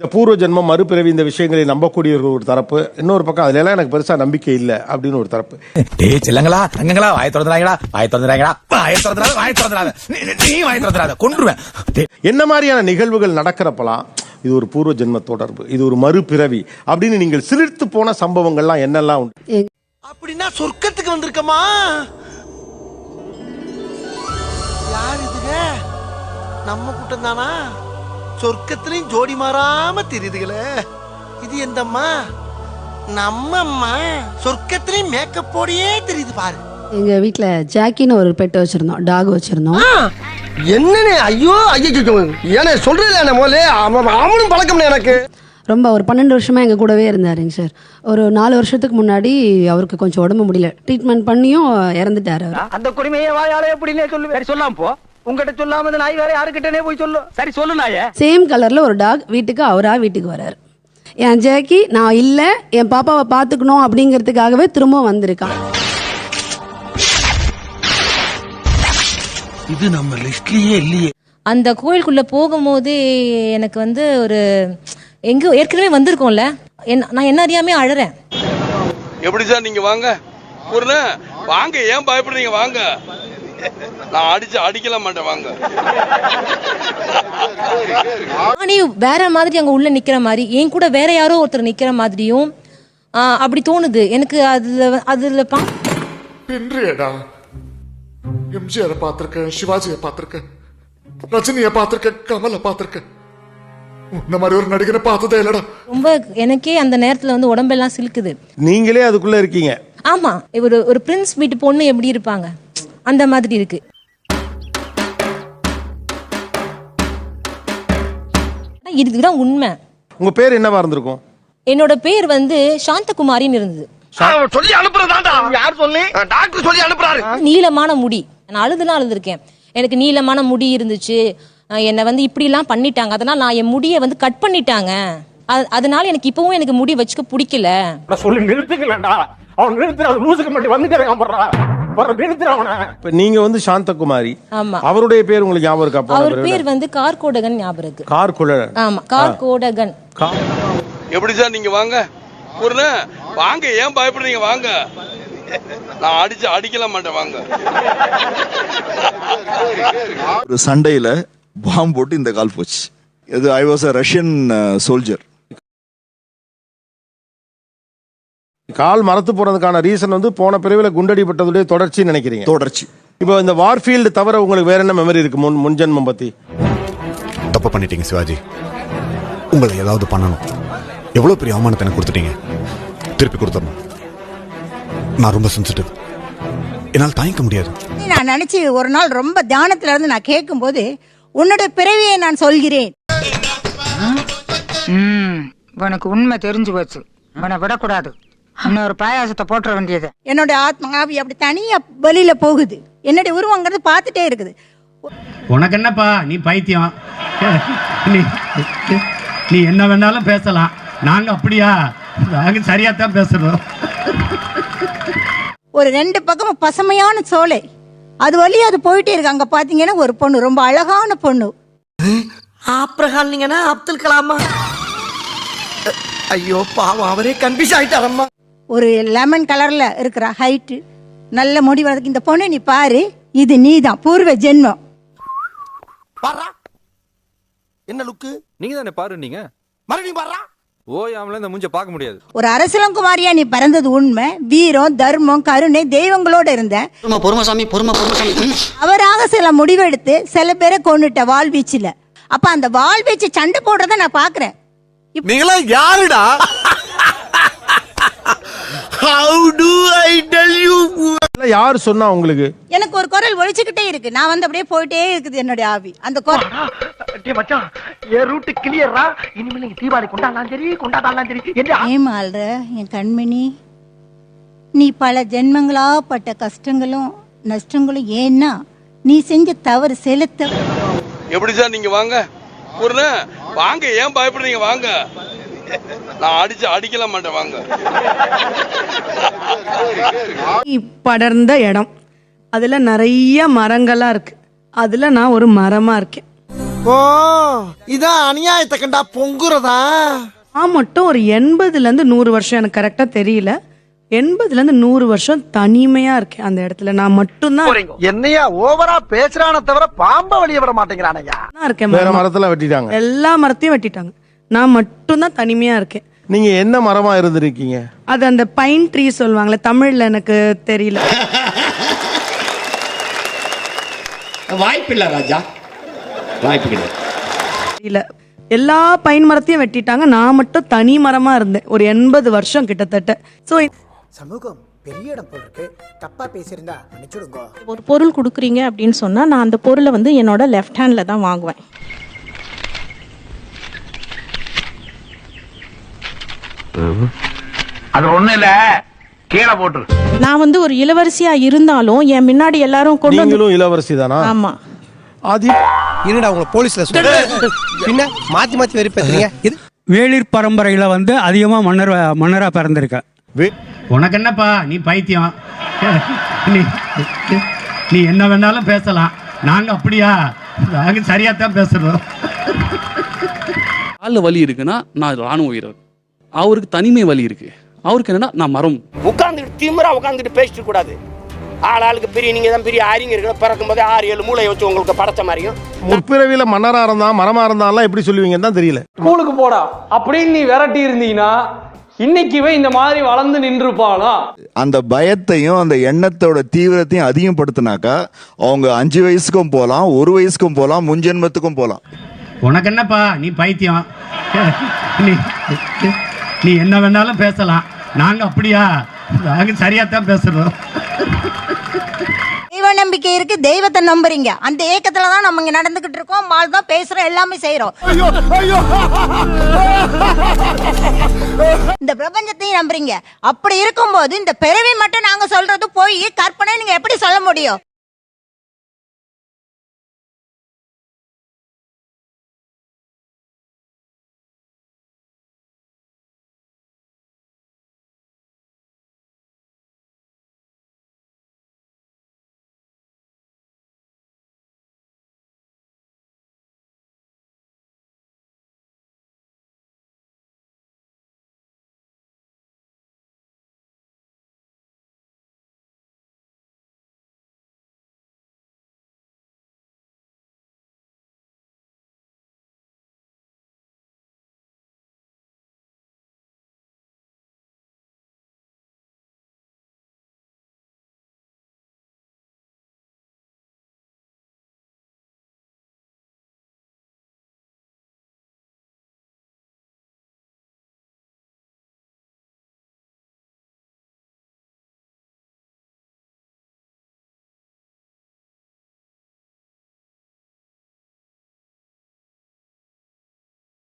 இந்த பூர்வ ஜென்மம் மறுபிறவி இந்த விஷயங்களை நம்பக்கூடியவர்கள் ஒரு தரப்பு. இன்னொரு பக்கம் அதுல எல்லாம் எனக்கு பெருசா நம்பிக்கை இல்லை அப்படின்னு ஒரு தரப்பு. டேய் செல்லங்களா ரங்கங்களா வாய திறந்துறாங்கடா வாய திறந்துறாங்கடா வாய திறந்துறாத வாய திறந்துறாத நீ- வாய திறந்துறாத கொன்றுவேன். என்ன மாதிரியான நிகழ்வுகள் நடக்கிறப்பலாம் இது ஒரு பூர்வ ஜென்ம தொடர்பு இது ஒரு மறுபிறவி அப்படின்னு நீங்கள் சிலிர்த்து போன சம்பவங்கள்லாம் என்னெல்லாம் உண்டு? அப்படின்னா சொர்க்கத்துக்கு வந்திருக்கமா? யார் இதுங்க? நம்ம கூட்டம் தானா சொர்க்கத்திலையும் ஜோடி மாறாம தெரியுதுகளே. இது எந்தம்மா? நம்ம அம்மா சொர்க்கத்திலையும் மேக்கப் போடியே தெரியுது பாரு. எங்க வீட்ல ஜாக்கின்னு ஒரு பெட் வச்சிருந்தோம் டாக் வச்சிருந்தோம். என்னன்னு ஐயோ ஐயோ ஏன்னா சொல்றேன் முதல்ல அவனும் பழக்கம் எனக்கு. ரொம்ப ஒரு பன்னெண்டு வருஷமா எங்க கூடவே இருந்தாருங்க சார். ஒரு நாலு வருஷத்துக்கு முன்னாடி அவருக்கு கொஞ்சம் உடம்பு முடியல. ட்ரீட்மெண்ட் பண்ணியும் இறந்துட்டாரு அவர். அந்த குடிமையை வாயால எப்படின்னே சொல்லு. சரி சொல்லாம போ. உங்ககிட்ட சொல்லாம இந்த நாய் வேற யாருக்கிட்டனே போய் சொல்லு. சரி சொல்லு நாயே. சேம் கலர்ல ஒரு டாக் வீட்டுக்கு அவரா வீட்டுக்கு வராரு. என் ஜாக்கி நான் இல்ல என் பாப்பாவை பாத்துக்கணும் அப்படிங்கிறதுக்காகவே திரும்ப வந்திருக்கான். இது நம்ம லிஸ்ட்லயே இல்லையே. அந்த கோயிலுக்குள்ள போகும்போது எனக்கு வந்து ஒரு எங்க ஏற்கனவே வந்திருக்கோம்ல. என்ன- நான் என்ன அறியாமே அழறேன். எப்படி சார் நீங்க வாங்க? வாங்க ஏன் பயப்படுறீங்க? வாங்க. நான் அடிச்சு அடிக்கல மாட்டேன் வாங்க. நானே வேற மாதிரி அங்க உள்ள நிக்கிற மாதிரி என் கூட வேற யாரோ ஒருத்தர் நிக்கிற மாதிரியும் அப்படி தோணுது. எனக்கு அதுல அதுல பா பின்றியடா எம்ஜிஆரை பார்த்திருக்கேன் சிவாஜியை பார்த்திருக்கேன் ரஜினியை பார்த்திருக்கேன் கமலை பார்த்திருக்கேன். உன்ன மாதிரி ஒரு நடிகரை பார்த்ததே இல்லடா. ரொம்ப எனக்கே அந்த நேரத்துல வந்து உடம்பெல்லாம் சிலுக்குது. நீங்களே அதுக்குள்ள இருக்கீங்க. ஆமா ஒரு ஒரு பிரின்ஸ் வீட்டு பொண்ணு எப்படி இருப்பாங்க? அந்த மாதிரி இருக்கு. ஆனா இதுதான் உண்மை. உங்க பேர் என்னவா இருந்திருக்கும்? என்னோட பேர் வந்து சாந்தகுமாரின்னு இருந்தது. சொல்லி அனுப்புறதாண்டா? யார் சொல்லி? டாக்டர் சொல்லி அனுப்புறாரு. நீளமான முடி. நான் அழுதுலாம் அழுதுருக்கேன். எனக்கு நீளமான முடி இருந்துச்சு. என்னை வந்து இப்படிலாம் பண்ணிட்டாங்க. அதனால நான் என் முடியை வந்து கட் பண்ணிட்டாங்க. அதனால எனக்கு இப்பவும் எனக்கு முடி வச்சுக்க பிடிக்கல. சொல்லி நிறுத்துக்கலடா அவன் நிறுத்துற லூசுக்கு மட்டும் வந்துட்டே இப்ப நீங்க வந்து சாந்தகுமாரி. ஆமா. அவருடைய பேர் உங்களுக்கு ஞாபகம் இருக்கா? அவர்? பேர் வந்து கார்கோடகன் ஞாபகம் இருக்கு. கார் குழல். ஆமா கார்கோடகன். எப்படி சார் நீங்க வாங்க? பூர்ண வாங்க ஏன் பயப்படுறீங்க? வாங்க. நான் அடிச்சு அடிக்கல மாட்டேன் வாங்க. ஒரு சண்டையில பாம்பு போட்டு இந்த கால் போச்சு. இது I was a Russian soldier கால் மரத்து போறதுக்கான ரீசன் வந்து போன பிறவில குண்டடிப்பட்டதுடைய தொடர்ச்சின்னு நினைக்கிறீங்க? தொடர்ச்சி. இப்போ இந்த வார்ஃபீல்டு தவிர உங்களுக்கு வேற என்ன மெமரி இருக்கு? முன் முன்ஜென்மம் பத்தி. தப்பு பண்ணிட்டீங்க சிவாஜி. உங்களை ஏதாவது பண்ணணும். எவ்வளவு பெரிய அவமானத்தை எனக்கு கொடுத்துட்டீங்க. திருப்பி கொடுத்துடணும். நான் ரொம்ப சென்சிட்டிவ் என்னால் தாங்கிக்க முடியாது. நான் நினைச்சு ஒரு நாள் ரொம்ப தியானத்துல இருந்து நான் கேட்கும்போது உன்னோட பிறவியை நான் சொல்கிறேன். உனக்கு உண்மை தெரிஞ்சு போச்சு. உன்னை விடக்கூடாது. இன்னொரு பாயாசத்தை போட்டுற வேண்டியது. என்னோட ஆத்மா ஆவி அப்படி தனியா வெளியில போகுது. என்னுடைய உருவங்கிறது பார்த்துட்டே இருக்குது. உனக்கு என்னப்பா நீ பைத்தியம். நீ நீ என்ன வேணாலும் பேசலாம். நாங்க அப்படியா? நாங்க சரியா தான் பேசுறோம். ஒரு ரெண்டு பக்கமும் பசுமையான சோலை. அது வழியா அது போயிட்டே இருக்கு. அங்க பாத்தீங்கன்னா ஒரு பொண்ணு. ரொம்ப அழகான பொண்ணு. ஆப்ரஹால் நீங்கன்னா அப்துல் கலாமா? ஐயோ பாவம். அவரே கன்ஃபியூஸ் ஆயிட்டாரம்மா. ஒரு லெமன் கலர்ல இருக்கிற ஹைட்டு நல்ல முடி வளர்க்கு இந்த பொண்ணு நீ பாரு இது நீதான் பூர்வ ஜென்மம். என்ன லுக்கு நீங்க தானே பாரு நீங்க மறுபடியும் பாரா? ஓயாமல இந்த மூஞ்ச பார்க்க முடியாது. ஒரு அரசலங்குமாரியா நீ பிறந்தது உண்மை. வீரம் தர்மம் கருணை தெய்வங்களோட இருந்த பொறுமசாமி பொறும பொறுமசாமி அவராக சில முடிவெடுத்து சில பேரை கொண்டுட்ட வாழ்வீச்சுல அப்ப அந்த வாழ்வீச்சு சண்டை போடுறத நான் பாக்குறேன். நீங்களா யாருடா? How do I tell you யார் சொன்னா உங்களுக்கு? எனக்கு ஒரு குரல் ஒழிச்சுக்கிட்டே இருக்கு. நான் வந்து அப்படியே போயிட்டே இருக்குது என்னுடைய ஆவி. அந்த குரல் டேய் மச்சான் என் ரூட் கிளியரா இனிமேல் நீங்க தீபாவளி கொண்டாடலாம் சரி கொண்டாடலாம் சரி. என்ன ஏமாள்ற என் கண்மணி. நீ பல ஜென்மங்களா பட்ட கஷ்டங்களும் நஷ்டங்களும் ஏன்னா நீ செஞ்ச தவறு செலுத்த எப்படி சார் நீங்க வாங்க? வாங்க ஏன் பயப்படுறீங்க? வாங்க. நான் அடிச்சு அடிக்கல மாட்டேன் வாங்க. படர்ந்த இடம். அதுல நிறைய மரங்களா இருக்கு. அதுல நான் ஒரு மரமா இருக்கேன். ஓ இதான் அநியாயத்தை கண்டா பொங்குறதா? நான் மட்டும் ஒரு எண்பதுல இருந்து நூறு வருஷம் எனக்கு கரெக்டா தெரியல. எண்பதுல இருந்து நூறு வருஷம் தனிமையா இருக்கேன் அந்த இடத்துல. நான் மட்டும்தான் என்னையா ஓவரா பேசுறான தவிர பாம்ப வெளிய விட மாட்டேங்கிறானயா? தான் இருக்கேன் வேற மரமா. மரத்துல வெட்டிட்டாங்க. எல்லா மரத்தையும் வெட்டிட்டாங்க. நான் மட்டும்தான் தனிமையா இருக்கேன். நீங்க என்ன மரமா இருந்திருக்கீங்க? அது அந்த பைன் ட்ரீ சொல்லுவாங்களே தமிழ்ல எனக்கு தெரியல. வாய்ப்பு இல்ல ராஜா. வாய்ப்பு கிடையாது தெரியல. எல்லா பைன் மரத்தையும் வெட்டிட்டாங்க. நான் மட்டும் தனி மரமா இருந்தேன். ஒரு எண்பது வருஷம் கிட்டத்தட்ட. ஸோ சமூகம் பெரிய இடம் போல் இருக்கு தப்பா பேசியிருந்தா மன்னிச்சுடுங்க. ஒரு பொருள் கொடுக்குறீங்க அப்படின்னு சொன்னா நான் அந்த பொருளை வந்து என்னோட லெஃப்ட் ஹேண்ட்ல தான் வாங்குவேன். அது ஒண்ணு இல்ல. கீழே போட்டுரு. நான் வந்து ஒரு இளவரசியா இருந்தாலும் என் முன்னாடி எல்லாரும் கொண்டு வந்து நீங்களும் இளவரசி தானா ஆமா. அது என்னடா உங்களை போலீஸ்ல பின்ன மாத்தி மாத்தி வெறுப்பேத்துறீங்க இது வேளிர் பரம்பரையில வந்து அதிகமா மன்னர் மன்னரா பிறந்திருக்க. உனக்கு என்னப்பா? நீ பைத்தியம். நீ நீ என்ன வேணாலும் பேசலாம். நாங்க அப்படியா? நாங்க சரியா தான் பேசுறோம். காலில் வலி இருக்குன்னா நான் ராணுவ வீரர். அவருக்கு தனிமை வலி இருக்கு. அவருக்கு என்னன்னா நான் மரம். உட்காந்துட்டு திமிரா உட்காந்துட்டு பேசிட்டு கூடாது ஆள் ஆளுக்கு பெரிய நீங்க தான் பெரிய அறிஞர்கள் பிறக்கும் போதே ஆறு ஏழு மூளை வச்சு உங்களுக்கு படைச்ச மாதிரியும். முற்பிறவியில மன்னரா இருந்தா மரமா இருந்தாலாம் எப்படி சொல்லுவீங்கன்னு தான் தெரியல. ஸ்கூலுக்கு போடா. அப்படின்னு நீ விரட்டி இருந்தீங்கன்னா இன்னைக்குவே இந்த மாதிரி வளர்ந்து நின்றுப்பானா? அந்த பயத்தையும் அந்த எண்ணத்தோட தீவிரத்தையும் அதிகப்படுத்தினாக்கா அவங்க அஞ்சு வயசுக்கும் போகலாம் ஒரு வயசுக்கும் போகலாம் முன்ஜென்மத்துக்கும் போகலாம் உனக்கு என்னப்பா? நீ பைத்தியம். நீ நீ என்ன வேணாலும் பேசலாம். நாங்க அப்படியா? நாங்க சரியா தான் பேசுறோம். தெய்வ நம்பிக்கை இருக்கு தெய்வத்தை நம்புறீங்க. அந்த ஏக்கத்துல தான் நம்ம இங்க நடந்துகிட்டு இருக்கோம். மால் தான் பேசுறோம் எல்லாமே செய்யறோம் இந்த பிரபஞ்சத்தையும் நம்புறீங்க. அப்படி இருக்கும்போது இந்த பிறவி மட்டும் நாங்க சொல்றது போய் கற்பனை நீங்க எப்படி சொல்ல முடியும்?